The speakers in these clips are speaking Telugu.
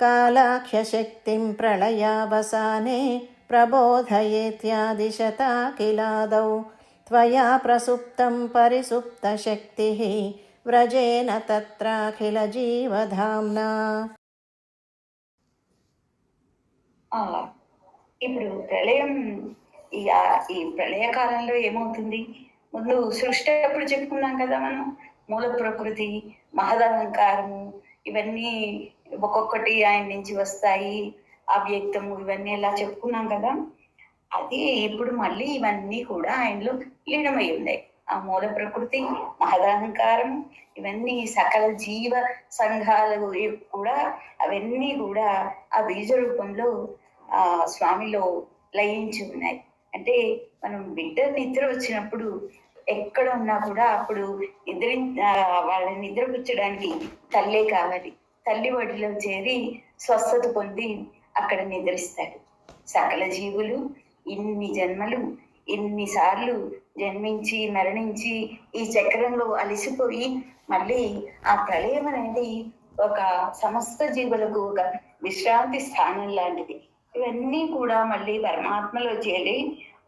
कालाख्यशक्तिं प्रलयावसाने प्रबोधयेत्यादिशता किलादौ त्वया प्रसुप्तं परिसुप्तशक्तिः व्रजेन तत्राखिलजीवधाम्ना ఆ, ఇప్పుడు ప్రళయం ఈ ఆ- ఈ ప్రళయ కాలంలో ఏమవుతుంది ముందు సృష్టి అప్పుడు చెప్పుకున్నాం కదా మనం మూల ప్రకృతి మహదహంకారము ఇవన్నీ ఒక్కొక్కటి ఆయన నుంచి వస్తాయి అవ్యక్తము ఇవన్నీ ఎలా చెప్పుకున్నాం కదా. అది ఇప్పుడు మళ్ళీ ఇవన్నీ కూడా ఆయనలో లీనమై ఉన్నాయి. ఆ మూల ప్రకృతి మహదహంకారం ఇవన్నీ సకల జీవ సంఘాలు కూడా అవన్నీ కూడా ఆ బీజ రూపంలో ఆ స్వామిలో లయించి ఉన్నాయి. అంటే మనం బిడ్డ నిద్ర వచ్చినప్పుడు ఎక్కడ ఉన్నా కూడా అప్పుడు నిద్ర వాళ్ళని నిద్రపుచ్చడానికి తల్లే కావాలి. తల్లి ఒడిలో చేరి స్వస్థత పొంది అక్కడ నిద్రిస్తాడు. సకల జీవులు ఇన్ని జన్మలు ఇన్నిసార్లు జన్మించి మరణించి ఈ చక్రంలో అలసిపోయి మళ్ళీ ఆ ప్రళయం అనేది ఒక సమస్త జీవులకు ఒక విశ్రాంతి స్థానం లాంటిది. ఇవన్నీ కూడా మళ్ళీ పరమాత్మలో చేరి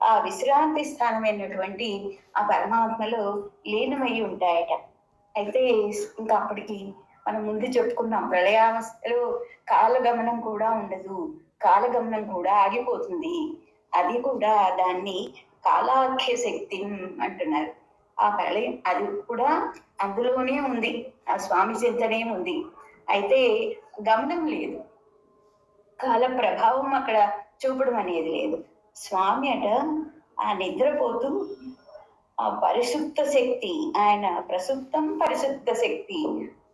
ఆ విశ్రాంతి స్థానమైనటువంటి ఆ పరమాత్మలో లీనమై ఉంటాయట. అయితే ఇంకా అప్పటికి మనం ముందు చెప్పుకున్నాం ప్రళయావస్థలో కాలగమనం కూడా ఉండదు కాలగమనం కూడా ఆగిపోతుంది. అది కూడా దాన్ని కాలాఖ్య శక్తి అంటున్నారు. ఆ ప్రళయం అది కూడా అందులోనే ఉంది ఆ స్వామి చింతనే ఉంది. అయితే గమనం లేదు. కాల ప్రభావం అక్కడ చూపడం అనేది లేదు. స్వామి అట ఆ నిద్రపోతూ ఆ పరిశుద్ధ శక్తి ఆయన ప్రసుప్తం పరిశుద్ధ శక్తి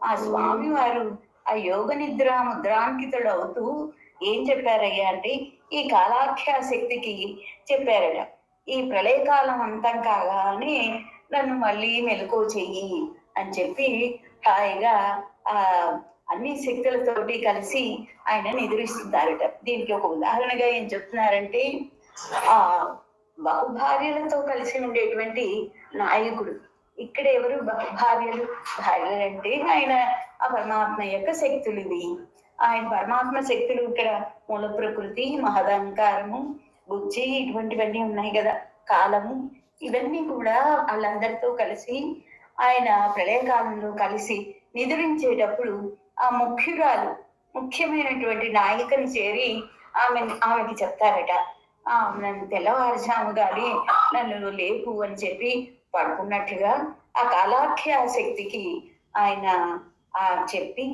ఆ స్వామి వారు ఆ యోగ నిద్ర ముద్రాంకితుడు అవుతూ ఏం చెప్పారయ్యా అంటే ఈ కాలాఖ్యా శక్తికి చెప్పారట. ఈ ప్రళయకాలం అంతం కాగానే నన్ను మళ్ళీ మెలకు చెయ్యి అని చెప్పి హాయిగా ఆ అన్ని శక్తులతోటి కలిసి ఆయన నిద్రిస్తున్నారట. దీనికి ఒక ఉదాహరణగా ఏం చెప్తున్నారంటే ఆ బహుభార్యలతో కలిసి ఉండేటువంటి నాయకుడు ఇక్కడ ఎవరు భార్యలు? భార్యలు అంటే ఆయన ఆ పరమాత్మ యొక్క శక్తులు ఇవి ఆయన పరమాత్మ శక్తులు ఇక్కడ మూల ప్రకృతి మహదంకారము బుద్ధి ఇటువంటివన్నీ ఉన్నాయి కదా. కాలము ఇవన్నీ కూడా వాళ్ళందరితో కలిసి ఆయన ప్రళయకాలంలో కలిసి నిద్రించేటప్పుడు ఆ ముఖ్యురాలు ముఖ్యమైనటువంటి నాయకుని చేరి ఆమె ఆమెకి చెప్తారట ఆ నన్ను తెల్లవారుజాము గాని నన్ను లేపు అని చెప్పి పడుకున్నట్లుగా ఆ కాలాఖ్య శక్తికి ఆయన ఆ చెప్పి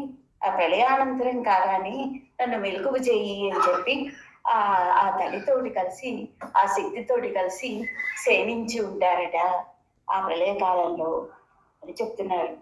ఆ ప్రళయానంతరం కాగానే నన్ను మెలకువ చెయ్యి అని చెప్పి ఆ ఆ తల్లితోటి కలిసి ఆ శక్తితోటి కలిసి సేవించి ఉంటారట. ఆ ప్రళయ కాలంలో అని చెప్తున్నారు.